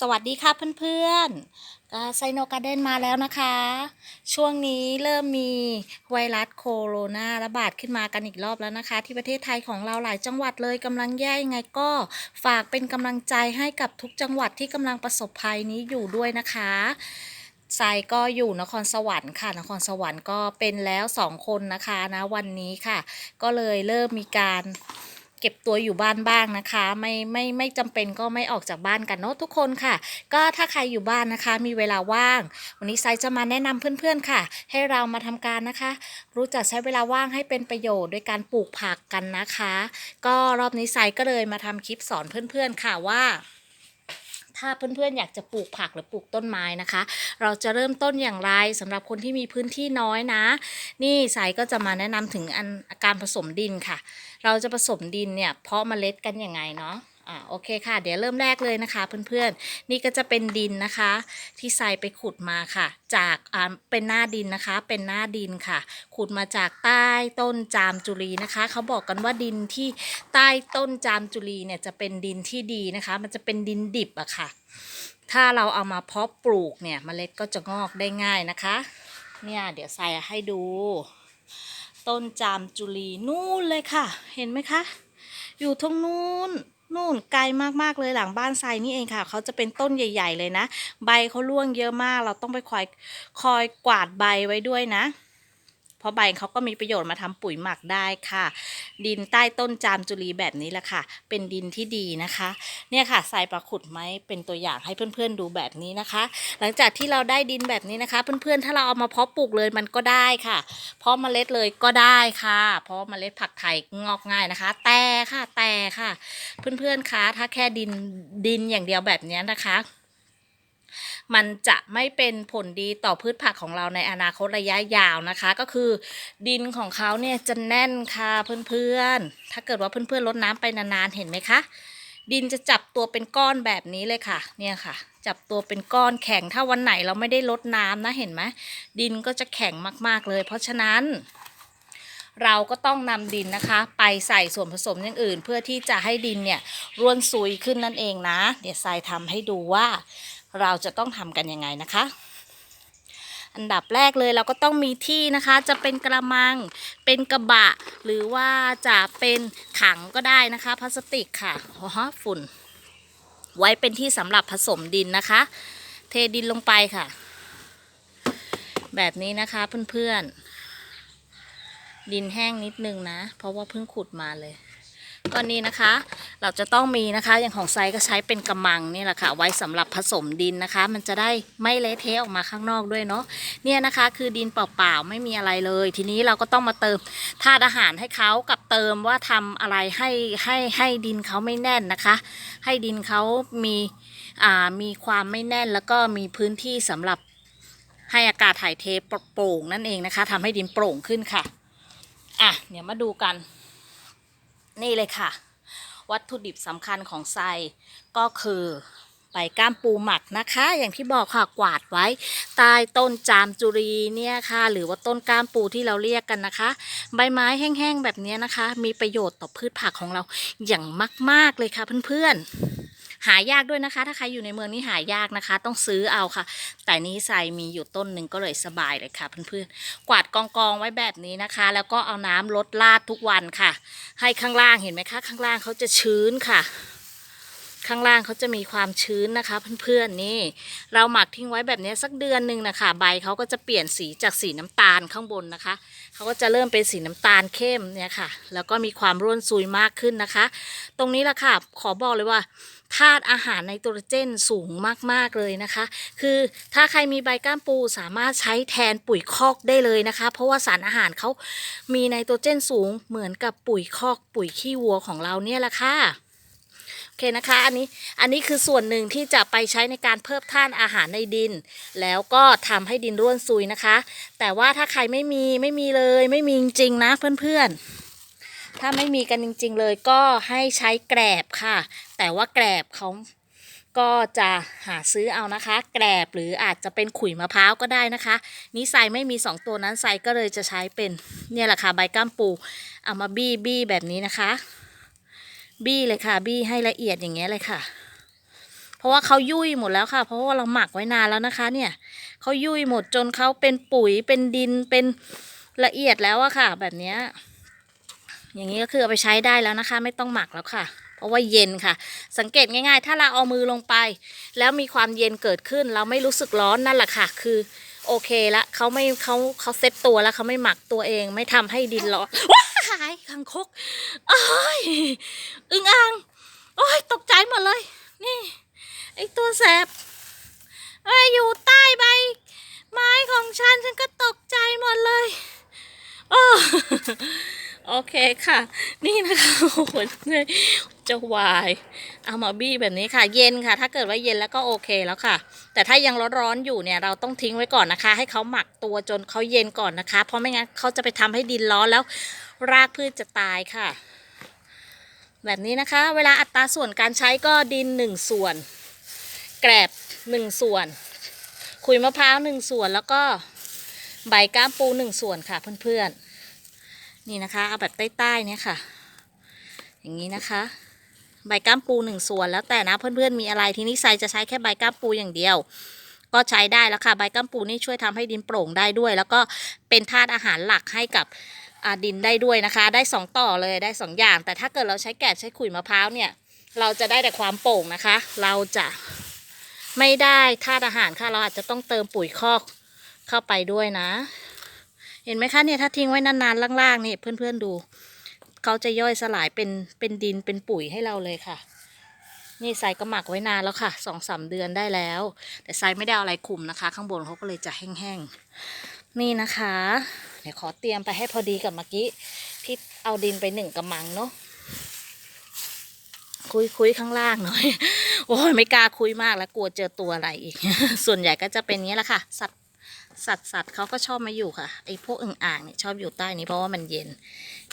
สวัสดีค่ะเพื่อนๆไซโนการ์เดนมาแล้วนะคะ ช่วงนี้เริ่มมีไวรัสโคโรนาระบาดขึ้นมากันอีกรอบแล้วนะคะ ที่ประเทศไทยของเราหลายจังหวัดเลยกำลังแย่ยังไงก็ฝากเป็นกำลังใจให้กับทุกจังหวัดที่กำลังประสบภัยนี้อยู่ด้วยนะคะไซก็อยู่นครสวรรค์ค่ะ นครสวรรค์ก็เป็นแล้วสองคนนะคะนะวันนี้ค่ะ ก็เลยเริ่มมีการ เก็บตัวอยู่บ้านบ้างนะคะ ไม่ไม่ไม่จำเป็นก็ไม่ออกจากบ้านกันเนาะทุกคนค่ะ ก็ถ้าใครอยู่บ้านนะคะ มีเวลาว่าง วันนี้ไซจะมาแนะนำเพื่อนๆค่ะ ให้เรามาทำการนะคะ รู้จักใช้เวลาว่างให้เป็นประโยชน์โดยการปลูกผักกันนะคะ ก็รอบนี้ไซก็เลยมาทำคลิปสอนเพื่อนๆค่ะว่า ถ้าเพื่อนๆอยากจะปลูกผักหรือปลูกต้นไม้นะคะ เราจะเริ่มต้นอย่างไรสำหรับคนที่มีพื้นที่น้อยนะ นี่สายก็จะมาแนะนำถึงอันการผสมดินค่ะ เราจะผสมดินเนี่ยเพาะเมล็ดกันยังไงเนาะ อ่าโอเคค่ะ เดี๋ยวเริ่มแรกเลยนะคะเพื่อนๆ นี่ก็จะเป็นดินนะคะ ที่ทรายไปขุดมาค่ะ จากอ่าเป็นหน้าดินนะคะ เป็นหน้าดินค่ะ ขุดมาจากใต้ต้นจามจุลีนะคะ เขาบอกกันว่าดินที่ใต้ต้นจามจุลีเนี่ยจะเป็นดินที่ดีนะคะ มันจะเป็นดินดิบอะค่ะ ถ้าเราเอามาเพาะปลูกเนี่ยเมล็ดก็จะงอกได้ง่ายนะคะ เนี่ยเดี๋ยวใส่ให้ดู ต้นจามจุลีนู่นเลยค่ะ เห็นไหมคะ อยู่ตรงนู้น นู่นไกลมากๆเลยหลังบ้านไซนี่เองค่ะ เขาจะเป็นต้นใหญ่ ๆ เลยนะ ใบเขาร่วงเยอะมาก เราต้องไปคอยคอยกวาดใบไว้ด้วยนะ เพราะใบเขาก็มีประโยชน์มาทำปุ๋ยหมักได้ค่ะ ดินใต้ต้นจามจุลีแบบนี้แหละค่ะ เป็นดินที่ดีนะคะ เนี่ยค่ะใส่ปลาขุดไม้เป็นตัวอย่างให้เพื่อนๆดูแบบนี้นะคะ หลังจากที่เราได้ดินแบบนี้นะคะ เพื่อนๆ ถ้าเราเอามาเพาะปลูกเลยมันก็ได้ค่ะ เพาะเมล็ดเลยก็ได้ค่ะ เพราะเมล็ดผักไทยงอกง่ายนะคะ แต่ค่ะแต่ค่ะ เพื่อนๆคะถ้าแค่ดินดินอย่างเดียวแบบนี้นะคะ มันจะไม่เป็นผลดีต่อพืชผักของเราในอนาคตระยะยาวนะคะ ก็คือดินของเขาเนี่ยจะแน่นค่ะเพื่อนๆ ถ้าเกิดว่าเพื่อนๆลดน้ำไปนานๆ เห็นไหมคะ ดินจะจับตัวเป็นก้อนแบบนี้เลยค่ะ เนี่ยค่ะ จับตัวเป็นก้อนแข็ง ถ้าวันไหนเราไม่ได้ลดน้ำนะเห็นไหมดินก็จะแข็งมากๆเลย เพราะฉะนั้นเราก็ต้องนำดินนะคะ ไปใส่ส่วนผสมอย่างอื่น เพื่อที่จะให้ดินเนี่ยร่วนซุยขึ้นนั่นเองนะ เดี๋ยวทรายทำให้ดูว่า เราจะต้องทำกันยังไงนะคะ อันดับแรกเลยเราก็ต้องมีที่นะคะ จะเป็นกระมัง เป็นกระบะ หรือว่าจะเป็นถังก็ได้นะคะพลาสติกค่ะอ๋อฝุ่น ไว้เป็นที่สำหรับผสมดินนะคะ เทดินลงไปค่ะ แบบนี้นะคะเพื่อนๆดินแห้งนิดนึงนะ เพราะว่าเพิ่งขุดมาเลย ก็นี่นะคะ เราจะต้องมีนะคะอย่างของไซก็ใช้เป็นกระมังนี่แหละค่ะไว้สำหรับผสมดินนะคะ มันจะได้ไม่เละเทะออกมาข้างนอกด้วยเนาะเนี่ยนะคะ คือดินเปล่าๆไม่มีอะไรเลย ทีนี้เราก็ต้องมาเติมธาตุอาหารให้เขากับเติมว่าทำอะไรให้ให้ให้ดินเขาไม่แน่นนะคะ ให้ดินเขามีอ่ามีความไม่แน่นแล้วก็มีพื้นที่สำหรับให้อากาศถ่ายเทโปร่งนั่นเองนะคะทำให้ดินโปร่งขึ้นค่ะอะเดี๋ยวมาดูกัน นี่เลยค่ะ วัตถุดิบสำคัญของไซก็คือใบก้ามปูหมักนะคะ อย่างที่บอกค่ะกวาดไว้ใต้ต้นจามจุรีเนี่ยค่ะ หรือว่าต้นก้ามปูที่เราเรียกกันนะคะ ใบไม้แห้งๆแบบนี้นะคะ มีประโยชน์ต่อพืชผักของเราอย่างมาก ๆเลยค่ะเพื่อนๆ หายากด้วยนะคะ ถ้าใครอยู่ในเมืองนี่หายากนะคะ ต้องซื้อเอาค่ะ แต่นี้ไซมีอยู่ต้นหนึ่งก็เลยสบายเลยค่ะเพื่อนๆกวาดกองๆไว้แบบนี้นะคะ แล้วก็เอาน้ำลดลาดทุกวันค่ะ ให้ข้างล่างเห็นไหมคะ ข้างล่างเขาจะชื้นค่ะข้างล่างเขาจะมีความชื้นนะคะ เพื่อนๆนี่ เราหมักทิ้งไว้แบบนี้สักเดือนหนึ่งนะคะใบเขาก็จะเปลี่ยนสีจากสีน้ำตาลข้างบนนะคะเขาก็จะเริ่มเป็นสีน้ำตาลเข้มเนี่ยค่ะ แล้วก็มีความร่วนซุยมากขึ้นนะคะ ตรงนี้แหละค่ะขอบอกเลยว่า ธาตุอาหารไนโตรเจนสูงมาก ๆ เลยนะคะ คือถ้าใครมีใบก้ามปูสามารถใช้แทนปุ๋ยคอกได้เลยนะคะ เพราะว่าสารอาหารเขามีไนโตรเจนสูงเหมือนกับปุ๋ยคอกปุ๋ยขี้วัวของเราเนี่ยแหละค่ะโอเคนะคะอันนี้อันนี้คือส่วนหนึ่งที่จะไปใช้ในการเพิ่มธาตุอาหารในดิน แล้วก็ทำให้ดินร่วนซุยนะคะ แต่ว่าถ้าใครไม่มีไม่มีเลยไม่มีจริงๆนะเพื่อนๆ ถ้าไม่มีกันจริง ๆ เลยก็ให้ใช้แกรบค่ะ แต่ว่าแกรบเขาก็จะหาซื้อเอานะคะ แกรบหรืออาจจะเป็นขุยมะพร้าวก็ได้นะคะนิสัยไม่มีสองตัวนั้นใส่ก็เลยจะใช้เป็นเนี่ยแหละค่ะใบก้ามปู เอามาบี้บี้แบบนี้นะคะ บี้เลยค่ะ บี้ให้ละเอียดอย่างเงี้ยเลยค่ะ เพราะว่าเขายุ่ยหมดแล้วค่ะ เพราะว่าเราหมักไว้นานแล้วนะคะ เนี่ยเขายุ่ยหมดจนเขาเป็นปุ๋ยเป็นดินเป็นละเอียดแล้วอะค่ะ แบบเนี้ย อย่างนี้ก็คือเอาไปใช้ได้แล้วนะคะ ไม่ต้องหมักแล้วค่ะ เพราะว่าเย็นค่ะ สังเกตง่ายๆ ถ้าเราเอามือลงไป แล้วมีความเย็นเกิดขึ้น เราไม่รู้สึกร้อนนั่นแหละค่ะ คือโอเคละเขาไม่เขาเขาเซ็ตตัวแล้วเขาไม่หมักตัวเอง ไม่ทำให้ดินร้อนว้ายคังคกอ้ยอึ่งอ่างโอ้ยตกใจหมดเลย นี่ไอตัวแสบเอ้ยอยู่ใต้ใบไม้ของฉันฉันก็ตกใจหมดเลยโอ้ โอเคค่ะ นี่นะคะโอ้โหจะวาย เอามาบี้แบบนี้ค่ะ เย็นค่ะ ถ้าเกิดว่าเย็นแล้วก็โอเคแล้วค่ะ แต่ถ้ายังร้อนๆอยู่เนี่ยเราต้องทิ้งไว้ก่อนนะคะ ให้เขาหมักตัวจนเขาเย็นก่อนนะคะ เพราะไม่งั้นเขาจะไปทำให้ดินร้อนแล้วรากพืชจะตายค่ะ แบบนี้นะคะ เวลาอัตราส่วนการใช้ก็ดินหนึ่งส่วน แกลบหนึ่งส่วน ขุยมะพร้าวหนึ่งส่วนแล้วก็ใบก้ามปูหนึ่งส่วนค่ะเพื่อนๆ นี่นะคะเอาแบบใต้ๆเนี่ยค่ะ อย่างนี้นะคะ ใบก้ามปูหนึ่งส่วนแล้วแต่นะเพื่อนๆมีอะไรที่นี้ไซจะใช้แค่ใบก้ามปูอย่างเดียว ก็ใช้ได้แล้วค่ะ ใบก้ามปูนี่ช่วยทำให้ดินโปร่งได้ด้วย แล้วก็เป็นธาตุอาหารหลักให้กับดินได้ด้วยนะคะ ได้สองต่อเลยได้สองอย่าง แต่ถ้าเกิดเราใช้แกะใช้ขุยมะพร้าวเนี่ย เราจะได้แต่ความโป่งนะคะ เราจะไม่ได้ธาตุอาหารค่ะ เราอาจจะต้องเติมปุ๋ยคอกเข้าไปด้วยนะ เห็นไหมคะเนี่ยถ้าทิ้งไว้นานๆล่างๆนี่เพื่อนๆดู เขาจะย่อยสลายเป็นเป็นดินเป็นปุ๋ยให้เราเลยค่ะ นี่ไซก็หมักไว้นานแล้วค่ะสองสามเดือนได้แล้ว แต่ไซไม่ได้อะไรคุมนะคะ ข้างบนเขาก็เลยจะแห้งๆนี่นะคะ เดี๋ยวขอเตรียมไปให้พอดีกับเมื่อกี้ที่เอาดินไปหนึ่งกระมังเนาะคุยคุยข้างล่างหน่อย โอ้ยไม่กล้าคุยมากแล้วกลัวเจอตัวอะไรอีก ส่วนใหญ่ก็จะเป็นงนี้แหละค่ะ สัตว์ สัตว์สัตว์เขาก็ชอบมาอยู่ค่ะไอ้พวกอึ่งอ่างเนี่ยชอบอยู่ใต้นี้เพราะว่ามันเย็น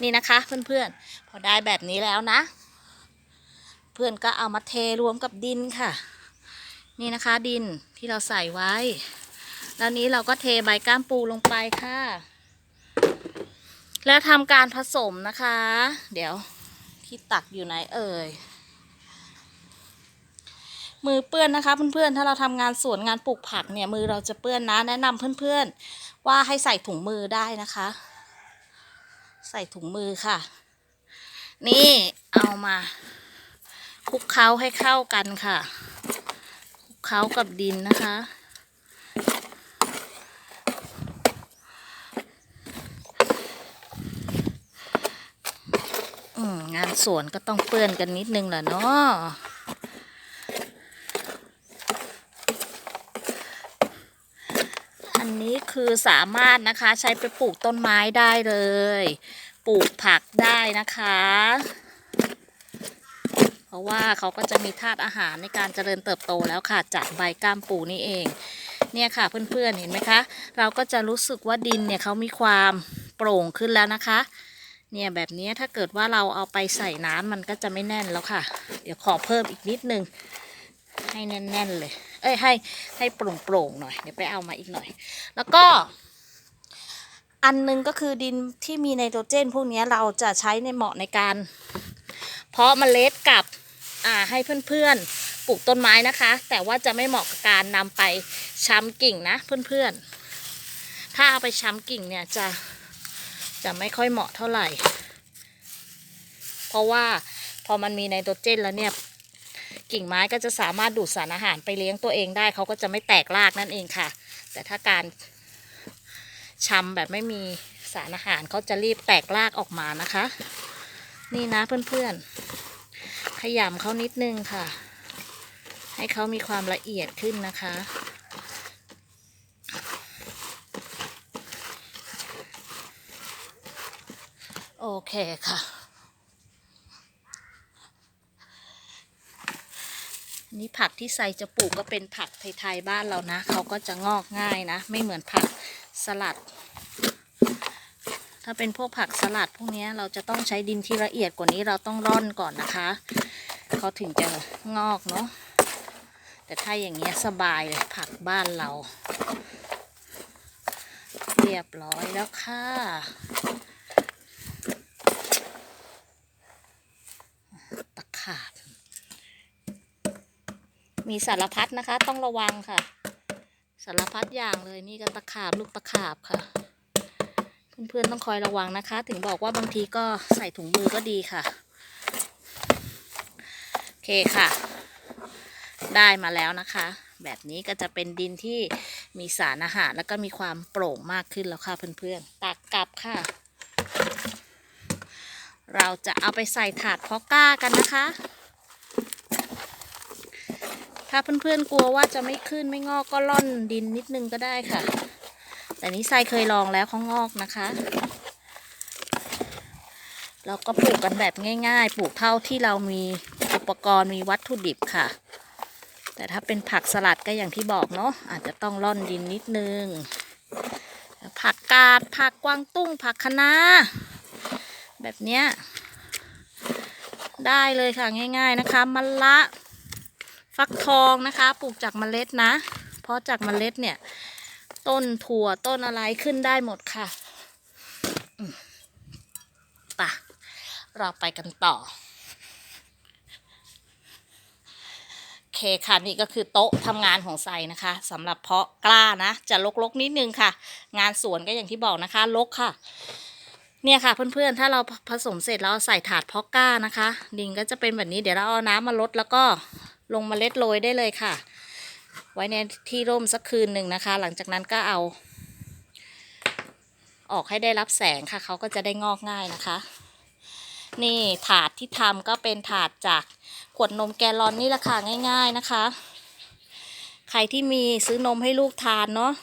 นี่นะคะเพื่อนๆ พอได้แบบนี้แล้วนะ เพื่อนก็เอามาเทรวมกับดินค่ะ นี่นะคะดินที่เราใส่ไว้ แล้วนี้เราก็เทใบก้ามปูลงไปค่ะ แล้วทำการผสมนะคะ เดี๋ยวที่ตักอยู่ไหนเอ่ย มือเปื้อนนะคะเพื่อนๆ ถ้าเราทำงานสวนงานปลูกผักเนี่ยมือเราจะเปื้อนนะ แนะนำเพื่อนๆ ว่าให้ใส่ถุงมือได้นะคะ ใส่ถุงมือค่ะ นี่เอามาคลุกเคล้าให้เข้ากันค่ะคลุกเคล้ากับดินนะคะงานสวนก็ต้องเปื้อนกันนิดนึงแหละเนาะ อันนี้ คือสามารถนะคะใช้ไปปลูกต้นไม้ได้เลย ปลูกผักได้นะคะ เพราะว่าเขาก็จะมีธาตุอาหารในการเจริญเติบโตแล้วค่ะจากใบก้ามปูนี่เอง เนี่ยค่ะเพื่อนๆเห็นไหมคะ เราก็จะรู้สึกว่าดินเนี่ยเขามีความโปร่งขึ้นแล้วนะคะเนี่ยแบบนี้ถ้าเกิดว่าเราเอาไปใส่น้ำมันก็จะไม่แน่นแล้วค่ะ เดี๋ยวขอเพิ่มอีกนิดนึง ให้แน่น ๆ เลย อ้ยให้ให้โปร่งๆหน่อยเดี๋ยวไปเอามาอีกหน่อย แล้วก็ อันหนึงก็คือดินที่มีไนโตรเจน พวกนี้เราจะใช้ในเหมาะในการ เพาะเมล็ดกับอ่าให้เพื่อนๆปลูกต้นไม้นะคะ แต่ว่าจะไม่เหมาะกับการนำไปช้ำกิ่งนะเพื่อนๆ ถ้าเอาไปช้ำกิ่งเนี่ยจะจะไม่ค่อยเหมาะเท่าไหร่ เพราะว่าพอมันมีไนโตรเจนแล้วเนี่ย กิ่งไม้ก็จะสามารถดูดสารอาหารไปเลี้ยงตัวเองได้ เขาก็จะไม่แตกรากนั่นเองค่ะ แต่ถ้าการชำแบบไม่มีสารอาหารเขาจะรีบแตกรากออกมานะคะ นี่นะเพื่อนๆ ขยำเขานิดนึงค่ะ ให้เขามีความละเอียดขึ้นนะคะ โอเคค่ะ นนี้ผักที่ใส่จะปลูกก็เป็นผักไทยๆบ้านเรานะเขาก็จะงอกง่ายนะ ไม่เหมือนผักสลัด ถ้าเป็นพวกผักสลัดพวกนี้เราจะต้องใช้ดินที่ละเอียดกว่านี้เราต้องร่อนก่อนนะคะเขาถึงจะงอกเนาะแต่ถ้าอย่างเงี้ยสบายเลยผักบ้านเรา เรียบร้อยแล้วค่ะ ตะขาบ มีสารพัดนะคะ ต้องระวังค่ะ สารพัดอย่างเลยนี่ก็ตะขาบลูกตะขาบค่ะ เพื่อนๆต้องคอยระวังนะคะ ถึงบอกว่าบางทีก็ใส่ถุงมือก็ดีค่ะโอเคค่ะ ได้มาแล้วนะคะ แบบนี้ก็จะเป็นดินที่มีสารอาหารแล้วก็มีความโปร่งมากขึ้นแล้วค่ะเพื่อนๆตักกลับค่ะ เราจะเอาไปใส่ถาดเพาะก้ากันนะคะ ถ้าเพื่อนๆกลัวว่าจะไม่ขึ้นไม่งอกก็ล่อนดินนิดนึงก็ได้ค่ะ แต่นี้ไซเคยลองแล้วเขางอกนะคะเราก็ปลูกกันแบบง่าย ๆ ปลูกเท่าที่เรามีอุปกรณ์มีวัตถุดิบค่ะ แต่ถ้าเป็นผักสลัดก็อย่างที่บอกเนาะอาจจะต้องร่อนดินนิดนึง ผักกาดผักกวางตุ้งผักคะน้าแบบเนี้ยได้เลยค่ะง่าย ๆนะคะมะละ ฟักทองนะคะปลูกจากเมล็ดนะ เพราะจากเมล็ดเนี่ย ต้นถั่วต้นอะไรขึ้นได้หมดค่ะไป่ะเราไปกันต่อโอเคค่ะนี่ก็คือโต๊ะทำงานของไซนะคะสำหรับเพาะกล้านะ จะลกๆนิดนึงค่ะ งานสวนก็อย่างที่บอกนะคะลกค่ะ เนี่ยค่ะเพื่อนๆถ้าเราผสมเสร็จแล้วเอาใส่ถาดเพาะกล้านะคะ ดินก็จะเป็นแบบนี้เดี๋ยวเราเอาน้ำมาลดแล้วก็ ลงเมล็ดโรยได้เลยค่ะ ไว้ในที่ร่มสักคืนหนึ่งนะคะ หลังจากนั้นก็เอา ออกให้ได้รับแสงค่ะเขาก็จะได้งอกง่ายนะคะ นี่ถาดที่ทำก็เป็นถาดจากขวดนมแกลลอนนี่แหละค่ะง่าย ๆนะคะ ใครที่มีซื้อนมให้ลูกทานเนาะ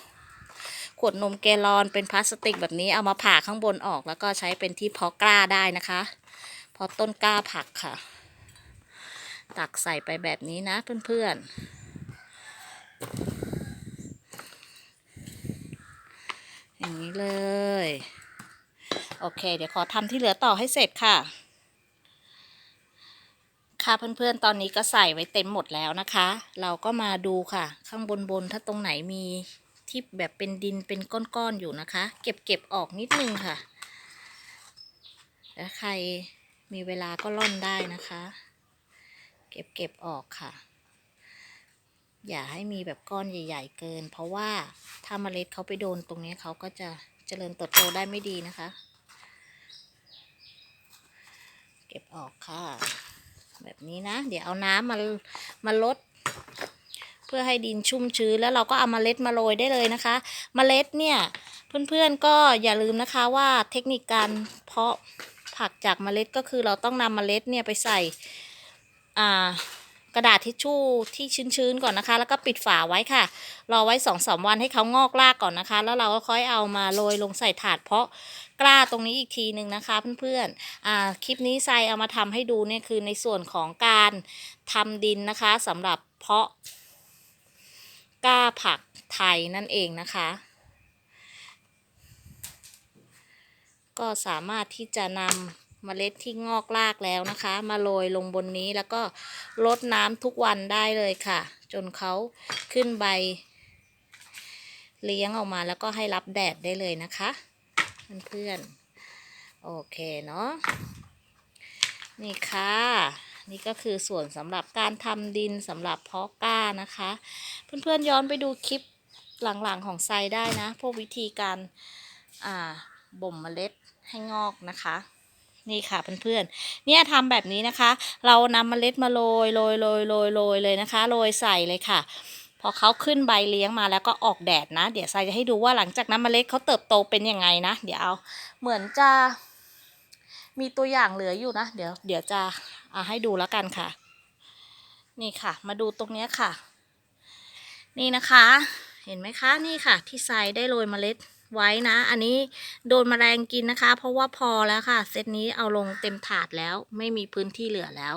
ขวดนมแกลอนเป็นพลาสติกแบบนี้เอามาผ่าข้างบนออกแล้วก็ใช้เป็นที่เพาะกล้าได้นะคะเพาะต้นกล้าผักค่ะ ตักใส่ไปแบบนี้นะเพื่อนๆ อย่างนี้เลย โอเค เดี๋ยวขอทำที่เหลือต่อให้เสร็จค่ะ ค่ะเพื่อนๆ ตอนนี้ก็ใส่ไว้เต็มหมดแล้วนะคะ เราก็มาดูค่ะ ข้างบนบนๆถ้าตรงไหนมีที่แบบเป็นดินเป็นก้อนๆอยู่นะคะ เก็บเก็บออกนิดนึงค่ะ แล้วใครมีเวลาก็ล่อนได้นะคะ เก็บเก็บออกค่ะ อย่าให้มีแบบก้อนใหญ่ ๆ เกิน เพราะว่าถ้าเมล็ดเขาไปโดนตรงนี้เขาก็จะเจริญเติบโตได้ไม่ดีนะคะ เก็บออกค่ะ แบบนี้นะ เดี๋ยวเอาน้ำมามาลดเพื่อให้ดินชุ่มชื้นแล้วเราก็เอามาเมล็ดมาโรยได้เลยนะคะเมล็ดเนี่ยเพื่อนๆก็อย่าลืมนะคะว่าเทคนิคการเพาะผักจากเมล็ดก็คือเราต้องนำเมล็ดเนี่ยไปใส่ กระดาษทิชชู่ที่ชื้นๆก่อนนะคะ แล้วก็ปิดฝาไว้ค่ะ รอไว้สองสามวันให้เขางอกรากก่อนนะคะ แล้วเราก็ค่อยเอามาโรยลงใส่ถาดเพาะกล้าตรงนี้อีกทีหนึ่งนะคะเพื่อนๆคลิปนี้ทรายเอามาทำให้ดูเนี่ยคือในส่วนของการทำดินนะคะสำหรับเพาะกล้าผักไทยนั่นเองนะคะ ก็สามารถที่จะนำ เมล็ดที่งอกรากแล้วนะคะ มาโรยลงบนนี้แล้วก็รดน้ำทุกวันได้เลยค่ะ จนเขาขึ้นใบ เลี้ยงออกมาแล้วก็ให้รับแดดได้เลยนะคะ เพื่อนๆโอเคเนาะนี่ค่ะ นี่ก็คือส่วนสำหรับการทำดินสำหรับเพาะกล้านะคะ เพื่อนๆย้อนไปดูคลิปหลังๆของไซได้นะ พวกวิธีการบ่มเมล็ดให้งอกนะคะ นี่ค่ะเพื่อนๆ เนี่ยทำแบบนี้นะคะ เรานำเมล็ดมาโรยโรยโรยโรยโรยเลยนะคะ โรยใส่เลยค่ะ พอเขาขึ้นใบเลี้ยงมาแล้วก็ออกแดดนะ เดี๋ยวทรายจะให้ดูว่าหลังจากนั้นเมล็ดเขาเติบโตเป็นยังไงนะ เดี๋ยวเอาเหมือนจะมีตัวอย่างเหลืออยู่นะ เดี๋ยวเดี๋ยวจะเอาให้ดูแล้วกันค่ะ นี่ค่ะ มาดูตรงเนี้ยค่ะ นี่นะคะ เห็นไหมคะ นี่ค่ะ ที่ทรายได้โรยเมล็ด ไว้นะ อันนี้โดนแมลงกินนะคะ เพราะว่าพอแล้วค่ะ เซตนี้เอาลงเต็มถาดแล้ว ไม่มีพื้นที่เหลือแล้ว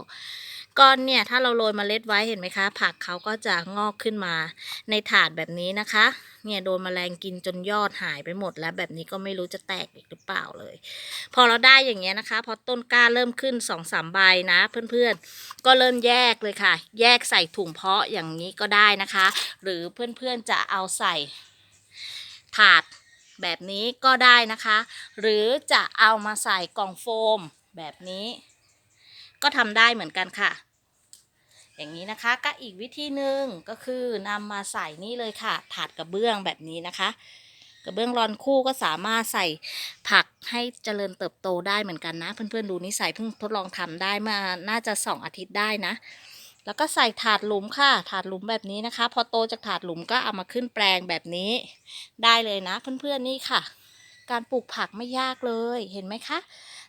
ก้อนเนี่ยถ้าเราโรยเมล็ดไว้เห็นไหมคะ ผักเขาก็จะงอกขึ้นมาในถาดแบบนี้นะคะ เนี่ยโดนแมลงกินจนยอดหายไปหมดแล้วแบบนี้ก็ไม่รู้จะแตกอีกหรือเปล่าเลย พอเราได้อย่างเงี้ยนะคะ พอต้นกล้าเริ่มขึ้นสองสามใบนะเพื่อนๆ ก็เริ่มแยกเลยค่ะ แยกใส่ถุงเพาะอย่างนี้ก็ได้นะคะ หรือเพื่อนๆจะเอาใส่ถาด แบบนี้ก็ได้นะคะ หรือจะเอามาใส่กล่องโฟมแบบนี้ ก็ทำได้เหมือนกันค่ะ อย่างนี้นะคะก็อีกวิธีหนึ่งก็คือนำมาใส่นี่เลยค่ะ ถาดกระเบื้องแบบนี้นะคะ กระเบื้องรอนคู่ก็สามารถใส่ผักให้เจริญเติบโตได้เหมือนกันนะ เพื่อนๆดูนิสัยเพิ่งทดลองทำได้มาน่าจะสองอาทิตย์ได้นะ แล้วก็ใส่ถาดหลุมค่ะ ถาดหลุมแบบนี้นะคะ พอโตจากถาดหลุมก็เอามาขึ้นแปลงแบบนี้ ได้เลยนะเพื่อนๆนี่ค่ะ การปลูกผักไม่ยากเลยเห็นไหมคะ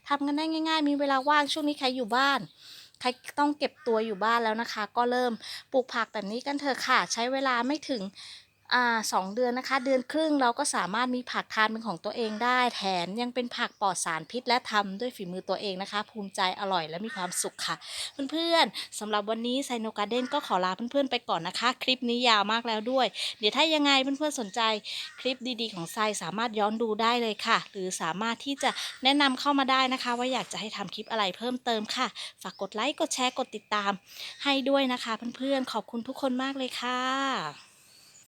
ทำกันได้ง่าย ๆ มีเวลาว่างช่วงนี้ใครอยู่บ้านใครต้องเก็บตัวอยู่บ้านแล้วนะคะ ก็เริ่มปลูกผักแบบนี้กันเถอะค่ะ ใช้เวลาไม่ถึง อ่าสองเดือนนะคะ เดือนครึ่งเราก็สามารถมีผักทานเป็นของตัวเองได้ แถมยังเป็นผักปลอดสารพิษ และทำด้วยฝีมือตัวเองนะคะ ภูมิใจอร่อยและมีความสุขค่ะ เพื่อนๆสำหรับวันนี้ไซโนการ์เด้นก็ขอลาเพื่อนๆไปก่อนนะคะ คลิปนี้ยาวมากแล้วด้วย เดี๋ยวถ้ายังไงเพื่อนๆสนใจคลิปดีๆ ของไซสามารถย้อนดูได้เลยค่ะ หรือสามารถที่จะแนะนำเข้ามาได้นะคะ ว่าอยากจะให้ทำคลิปอะไรเพิ่มเติมค่ะ ฝากกดไลค์กดแชร์กดติดตาม ให้ด้วยนะคะ เพื่อนๆขอบคุณทุกคนมากเลยค่ะ